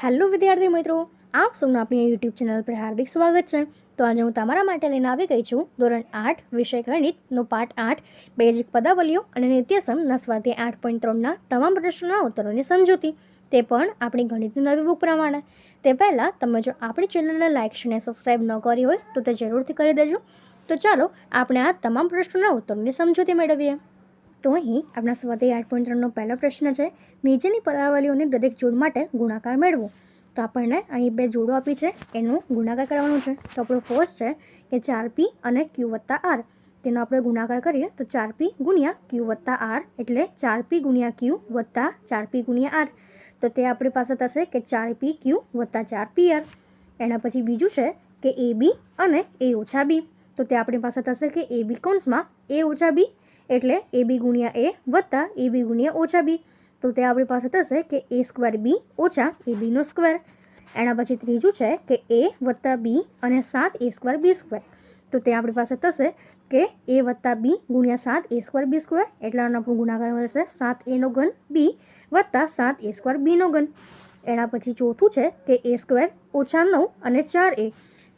Hello વિદ્યાર્થી મિત્રો, આપ સૌનું આપણી યુટ્યુબ ચેનલ પર હાર્દિક સ્વાગત છે. તો આજે હું તમારા માટે લઈને આવી ગઈ છું ધોરણ આઠ, વિષય ગણિતનો પાઠ આઠ, બેઝિક પદાવલીઓ અને નિત્યસમના સ્વાધ્યાય આઠ પોઈન્ટ ત્રણના તમામ પ્રશ્નોના ઉત્તરોની સમજૂતી. તે પણ આપણી ગણિતની નવી બુક પ્રમાણે. તે પહેલાં તમે જો આપણી ચેનલને લાઇક અને સબસ્ક્રાઈબ ન કરી હોય તો તે જરૂરથી કરી દેજો. તો ચાલો આપણે આ તમામ પ્રશ્નોના ઉત્તરોની સમજૂતી મેળવીએ. તો અહીં આપણા સ્વાધ્યાય આઠ પોઈન્ટ ત્રણનો પહેલો પ્રશ્ન છે, નીચેની પદાવલીઓને દરેક જોડ માટે ગુણાકાર મેળવો. તો આપણને અહીં બે જોડો આપી છે, એનો ગુણાકાર કરવાનો છે. તો આપણો ફર્સ્ટ છે કે ચાર પી અને ક્યુ વત્તા આર. તેનો આપણે ગુણાકાર કરીએ તો ચાર પી ગુણ્યા ક્યુ વત્તા આર એટલે ચાર પી ગુણ્યા ક્યુ વત્તા ચાર પી ગુણ્યા આર. તો તે આપણી પાસે થશે કે ચાર પી ક્યુ વત્તા ચાર પી આર. એના પછી બીજું છે કે એ બી અને એ ઓછા બી. તો તે આપણી પાસે થશે કે એ બી કોન્સમાં એ ઓછા બી એટલે એ બી ગુણ્યા એ વત્તા એ બી ગુણ્યા ઓછા બી. તો તે આપણી પાસે થશે કે એ સ્ક્વેર બી ઓછા એ બીનો સ્ક્વેર એના પછી ત્રીજું છે કે એ વત્તા બી અને સાત એ સ્ક્વેર બી સ્ક્વેર તો તે આપણી પાસે થશે કે એ વત્તા બી ગુણ્યા સાત એ સ્ક્વેર બી સ્ક્વેર એટલે આનો આપણું ગુણાકાર મળશે સાત એનો ઘન બી વત્તા સાત એ સ્ક્વેર બીનો ઘન. એના પછી ચોથું છે કે એ સ્ક્વેર ઓછા નવ અને ચાર એ.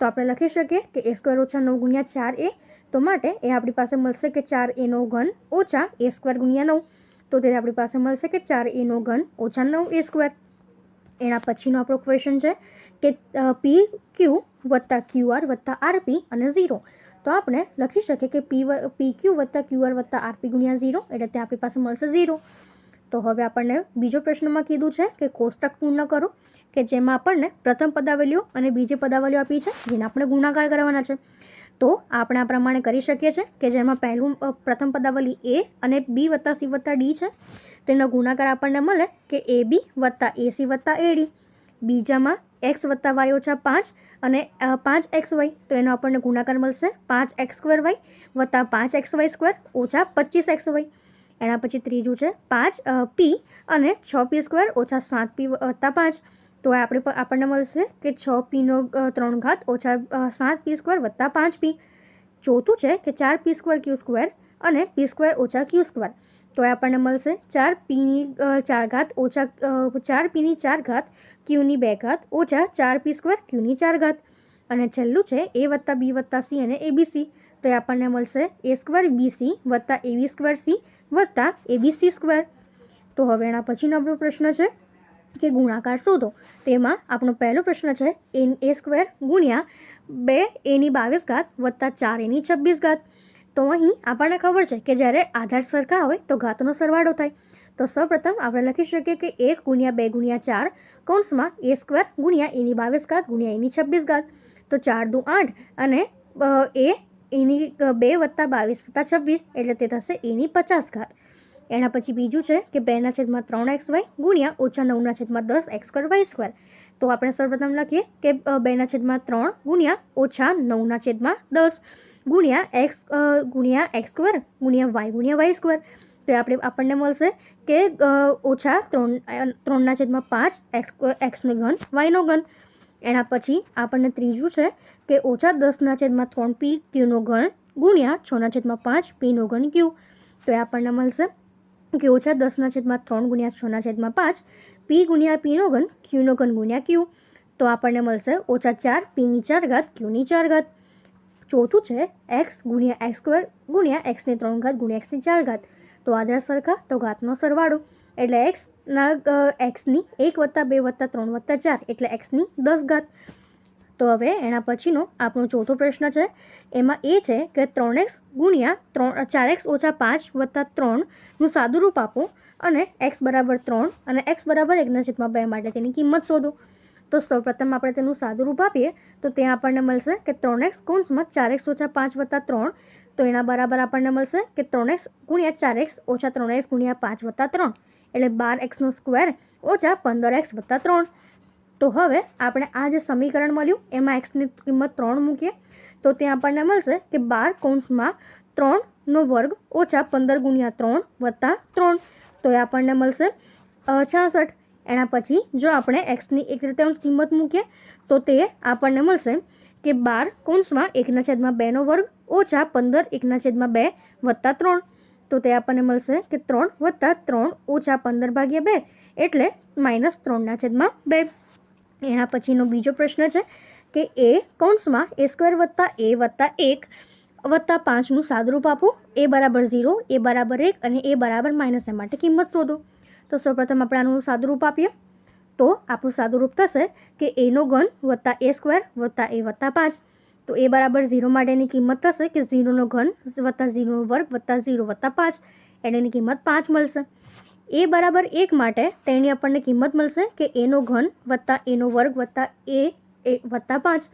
તો આપણે લખી શકીએ કે એ સ્ક્વેર ઓછા નવ ગુણ્યા ચાર એ, તો માટે એ આપણી પાસે મળશે કે ચાર એનો ઘન ઓછા એ સ્ક્વેર ગુણ્યા નવ. તો તે આપણી પાસે મળશે કે ચાર એનો ઘન ઓછા નવ એ સ્ક્વેર. એના પછીનો આપણો ક્વેશ્ચન છે કે પી ક્યુ વત્તા ક્યુ આર વત્તા આરપી અને ઝીરો તો આપણે લખી શકીએ કે પી પી ક્યુ વત્તા ક્યુ આર વત્તા આરપી ગુણ્યા ઝીરો એટલે તે આપણી પાસે મળશે ઝીરો તો હવે આપણને બીજો પ્રશ્નમાં કીધું છે કે કોષ્ટક પૂર્ણ કરો. કે જેમાં આપણને પ્રથમ પદાવલીઓ અને બીજી પદાવલીઓ આપી છે, જેને આપણે ગુણાકાર કરવાના છે. તો આપણે આ પ્રમાણે કરી શકીએ છીએ કે જેમાં પહેલું પ્રથમ પદાવલી એ અને બી વત્તા સી વત્તા ડી છે. તેનો ગુણાકાર આપણને મળે કે એ બી વત્તા એસી વત્તા એડી બીજામાં એક્સ વત્તા વાય ઓછા પાંચ અને પાંચ એક્સ વાય, તો એનો આપણને ગુણાકાર મળશે પાંચ એક્સ સ્ક્વેર વાય વત્તા પાંચ એક્સ વાય સ્ક્વેર ઓછા પચીસ એક્સ વાય. એના પછી ત્રીજું છે પાંચ પી અને છ પી સ્ક્વેર ઓછા સાત પી વત્તા પાંચ. તો આપણે આપણને મળશે કે છ પીનો ત્રણ ઘાત ઓછા સાત પી સ્ક્વેર વત્તા પાંચ પી. ચોથું છે કે ચાર પી સ્ક્વેર ક્યુ સ્ક્વેર અને પી સ્ક્વેર ઓછા ક્યુ સ્ક્વેર. તો એ આપણને મળશે ચાર પીની ચાર ઘાત ઓછા ચાર પીની ચાર ઘાત ક્યુની બે ઘાત ઓછા ચાર પી સ્ક્વેર ક્યુની ચાર ઘાત. અને છેલ્લું છે એ વત્તા બી વત્તા સી અને એબીસી તો એ આપણને મળશે એ સ્ક્વેર બીસી વત્તા એવી સ્ક્વેર સી વત્તા એબીસી સ્ક્વેર. તો હવે એના પછીનો આપણો પ્રશ્ન છે કે ગુણાકાર શોધો. તેમાં આપણો પહેલો પ્રશ્ન છે એન એ સ્ક્વેર ગુણ્યા બે એની બાવીસ ઘાત વત્તા ચાર એની છવ્વીસ ઘાત. તો અહીં આપણને ખબર છે કે જ્યારે આધાર સરખા હોય તો ઘાતનો સરવાળો થાય. તો સૌપ્રથમ આપણે લખી શકીએ કે એક ગુણ્યા બે ગુણ્યા ચાર કૌંસમાં એ સ્ક્વેર ગુણ્યા એની બાવીસ ઘાત ગુણ્યા એની છવ્વીસ ઘાત. તો ચાર દુ આઠ અને એ એની બે વત્તા બાવીસ વત્તા છવ્વીસ એટલે તે થશે એની પચાસ ઘાત. એના પછી બીજું છે કે બેના છેદમાં ત્રણ એક્સ વાય ગુણ્યા ઓછા નવના છેદમાં દસ એક્સ સ્ક્વેર વાય સ્ક્વેર. તો આપણે સૌપ્રથમ લખીએ કે બેના છેદમાં ત્રણ ગુણ્યા ઓછા નવના છેદમાં દસ ગુણ્યા એક્સ ગુણ્યા એક્સ સ્ક્વેર ગુણ્યા વાય ગુણ્યા વાય સ્ક્વેર. તો આપણે, આપણને મળશે કે ઓછા ત્રણ ત્રણના છેદમાં પાંચ એક્સ એક્સનો ઘન વાયનો ઘન. એના પછી આપણને ત્રીજું છે કે ઓછા દસના છેદમાં ત્રણ પી ક્યુનો ઘન ગુણ્યા છના છેદમાં પાંચ પીનો ઘન ક્યુ. તો એ આપણને મળશે. કે ઓછા દસના છેદમાં ત્રણ ગુણ્યા છના છેદમાં પાંચ, પી ગુણ્યા પીનો ઘન ક્યુનો ઘન ગુણ્યા ક્યુ. તો આપણને મળશે ઓછા ચાર પીની ચાર ઘાત ક્યુની ચાર ઘાત. ચોથું છે એક્સ ગુણ્યા એક્સ સ્ક્વેર ગુણ્યા એક્સની ત્રણ ઘાત ગુણ્યા એક્સની ચાર ઘાત. તો આધાર સરખા, તો ઘાતનો સરવાળો. એટલે એક્સના એક્સની એક વત્તા બે વત્તા ત્રણ વત્તા ચાર, એટલે એક્સની દસ ઘાત. તો હવે એના પછીનો આપણો ચોથો પ્રશ્ન છે. એમાં એ છે કે ત્રણ એક્સ ગુણ્યા ત્રણ, ચાર એક્સ ઓછા પાંચ વત્તા ત્રણનું સાદું રૂપ આપો અને એક્સ બરાબર ત્રણ અને એક્સ બરાબર એકના છેદમાં બે માટે તેની કિંમત શોધો. તો સૌપ્રથમ આપણે તેનું સાદું રૂપ આપીએ, તો ત્યાં આપણને મળશે કે ત્રણ એક્સ કૌંસમાં ચાર એક્સ ઓછા પાંચ વત્તા ત્રણ, તો એના બરાબર આપણને મળશે કે ત્રણ એક્સ ગુણ્યા ચાર એક્સ ઓછા ત્રણ એક્સ ગુણ્યા પાંચ વત્તા ત્રણ, એટલે બાર એક્સનો સ્ક્વેર ઓછા પંદર એક્સ વત્તા ત્રણ. તો હવે આપણે આ જે સમીકરણ મળ્યું, એમાં એક્સની કિંમત ત્રણ મૂકીએ, તો ત્યાં આપણને મળશે કે બાર કૌંસમાં ત્રણનો વર્ગ ઓછા પંદર ગુણ્યા ત્રણ વત્તા ત્રણ. તો એ આપણને મળશે છાસઠ. એના પછી જો આપણે એક્સની એક તૃતીયાંશ કિંમત મૂકીએ, તો તે આપણને મળશે કે બાર કૌંસમાં એકના છેદમાં બેનો વર્ગ ઓછા પંદર એકના છેદમાં બે વત્તા ત્રણ. તો તે આપણને મળશે કે ત્રણ વત્તા ત્રણ ઓછા પંદર ભાગ્યા બે, એટલે માઇનસ ત્રણના છેદમાં બે. એના પછીનો બીજો પ્રશ્ન છે કે એ કૌંસમાં એ સ્ક્વેર વત્તા એ વત્તા એક વત્તા પાંચનું સાદરૂપ આપો, એ બરાબર ઝીરો, એ બરાબર એક અને એ બરાબર માઇનસ એ માટે કિંમત શોધો. તો સૌપ્રથમ આપણે આનું સાદુરૂપ આપીએ. તો આપણું સાદુરૂપ થશે કે એનો ઘન વત્તા એ સ્ક્વેર વત્તા એ વત્તા પાંચ. તો એ બરાબર ઝીરો માટેની કિંમત થશે કે ઝીરોનો ઘન વત્તા ઝીરોનો વર્ગ વત્તા ઝીરો વત્તા પાંચ. એની કિંમત પાંચ મળશે. એ બરાબર એક માટે તેની આપણને કિંમત મળશે કે એનો ઘન વત્તા એનો વર્ગ વત્તા એ વત્તા પાંચ.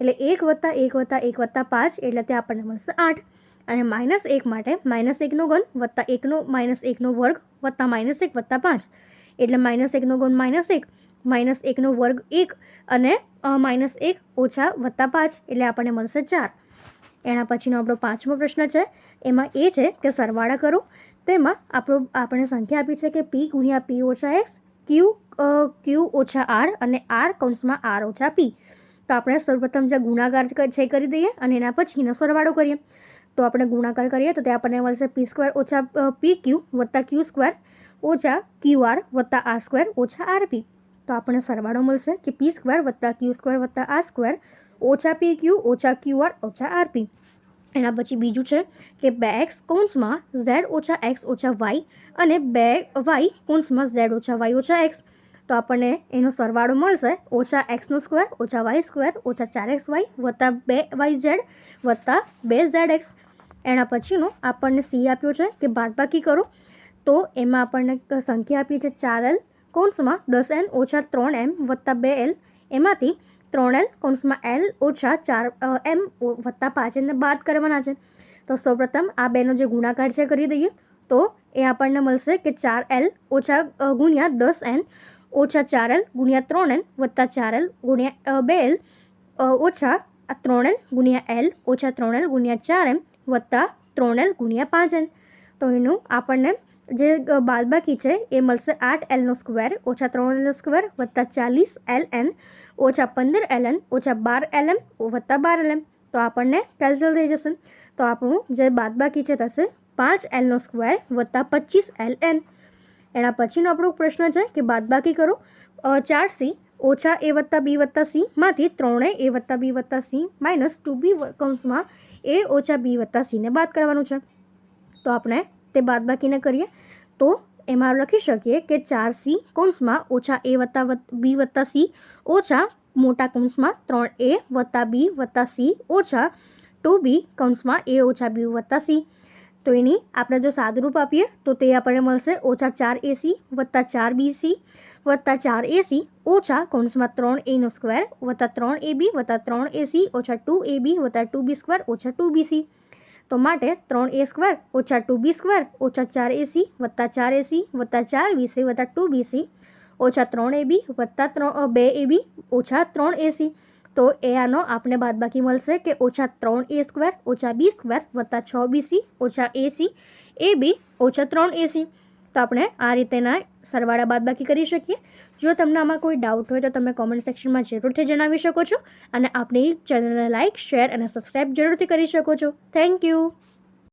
એટલે એક વત્તા એક વત્તા એક વત્તા પાંચ એટલે તે આપણને મળશે આઠ. અને માઇનસ એક માટે માઇનસ એકનો ઘન વત્તા એકનો માઇનસ એકનો વર્ગ વત્તા માઇનસ એક વત્તા પાંચ. એટલે માઇનસ એકનો ગુણ માઇનસ એક, માઇનસ એકનો વર્ગ એક અને માઇનસ એક ઓછા વત્તા પાંચ એટલે આપણને મળશે ચાર. એના પછીનો આપણો પાંચમો પ્રશ્ન છે. એમાં એ છે કે સરવાળા કરો તેમાં આપણો આપણે સંખ્યા આપી છે કે પી ગુણ્યા પી ઓછા એક્સ ક્યુ ક્યુ ઓછા આર અને આર કૌંસમાં આર ઓછા પી તો આપણે સૌપ્રથમ જે ગુણાકાર છે કરી દઈએ અને એના પછીનો સરવાળો કરીએ. તો આપણે ગુણાકાર કરીએ તો તે આપણને મળશે પી સ્ક્વેર ઓછા પી ક્યુ વત્તા ક્યુ સ્ક્વેર ઓછા ક્યુ આર વત્તા આર સ્ક્વેર ઓછા આર પી તો આપણને સરવાળો મળશે કે પી સ્ક્વેર વત્તા ક્યુ સ્ક્વેર વત્તા આર સ્ક્વેર ઓછા પી ક્યુ ઓછા ક્યુ આર ઓછા આર પી એના પછી બીજું છે કે બે એક્સ કૌંસમાં ઝેડ ઓછા એક્સ ઓછા વાય અને બે વાય કૌંસમાં ઝેડ ઓછા વાય ઓછા એક્સ. તો આપણને એનો સરવાળો મળશે ઓછા એક્સનો સ્ક્વેર ઓછા વાય સ્ક્વેર ઓછા ચાર એક્સ વાય વત્તા બે વાય ઝેડ વત્તા બે ઝેડ એક્સ. એના પછીનો આપણને સી આપ્યો છે કે બાદબાકી કરો. તો એમાં આપણને સંખ્યા આપી છે ચાર એલ કૌંસમાં દસ એન ઓછા ત્રણ એમ વત્તા બે એલ. એમાંથી ત્રણ એલ કૌંસમાં એલ ઓછા ચાર એમ વત્તા પાંચ એને બાદ કરવાના છે. તો સૌપ્રથમ આ બેનો જે ગુણાકાર છે કરી દઈએ, તો એ આપણને મળશે કે ચાર એલ ઓછા ગુણ્યા દસ એન ઓછા ચાર એલ ગુણ્યા ત્રણ એન વત્તા ચાર એલ ગુણ્યા બે એલ ઓછા ત્રણ એલ ગુણ્યા એલ ઓછા ત્રણ એલ ગુણ્યા ચાર એમ વત્તા ત્રણ એલ ગુણ્યા પાંચ એન. તો એનું આપણને જે બાદબાકી છે એ મળશે આઠ એલનો સ્ક્વેર ઓછા ત્રણ એલનો સ્ક્વેર વત્તા ચાલીસ એલ એન ઓછા પંદર એલ એન ઓછા બાર એલ એમ વત્તા બાર એલ એમ તો આપણને કેન્સલ થઈ જશે તો આપણું જે બાદબાકી છે થશે પાંચ એલનો સ્ક્વેર વત્તા પચીસ એલ એન એના પછીનો આપણો પ્રશ્ન છે કે બાદબાકી કરો ચાર સી ઓછા એ વત્તા બી વત્તા સીમાંથી ત્રણે એ વત્તા બી વત્તા સી માઇનસ ટુ બી કૌંસમાં એ ઓછા બી વત્તા સીને બાદ કરવાનું છે તો આપણે તે બાદબાકીને કરીએ તો એમાં લખી શકીએ કે ચાર સી કૌંસમાં ઓછા એ વત્તા બી વત્તા સી ઓછા મોટા કૌંસમાં ત્રણ એ વત્તા બી વત્તા સી ઓછા ટુ બી કૌંસમાં એ ઓછા બી વત્તા સી તો એની આપણે જો સાદુરૂપ આપીએ તો તે આપણને મળશે ઓછા ચાર એસી વત્તા ચાર બીસી વત્તા ચાર એસી ઓછા કૌંસમાં ત્રણ એનો સ્ક્વેર વત્તા ત્રણ એ બી વત્તા ત્રણ એસી ઓછા ટુ એ બી વત્તા ટુ બી સ્ક્વેર ઓછા ટુ બીસી તો માટે ત્રણ એ સ્ક્વેર ઓછા ટુ બી સ્ક્વેર ઓછા ચાર એસી વત્તા ચાર એસી વત્તા ચાર બીસી વત્તા ટુ બીસી ઓછા ત્રણ એ બી વત્તા ત્રણ બે એ બી ઓછા ત્રણ એસી તો એ આનો આપણે બાદબાકી મળશે કે ઓછા ત્રણ એ સ્ક્વેર ઓછા બી સ્ક્વેર વત્તા છ બીસી ઓછા એસી એ બી ઓછા ત્રણ એસી તો આપણે આ રીતેના સરવાળા બાદબાકી કરી શકીએ. જો તમને આમાં કોઈ ડાઉટ હોય તો તમે કોમેન્ટ સેક્શનમાં જરૂરથી જણાવી શકો છો અને આપણી ચેનલને લાઇક શેર અને સબસ્ક્રાઈબ જરૂરથી કરી શકો છો. Thank you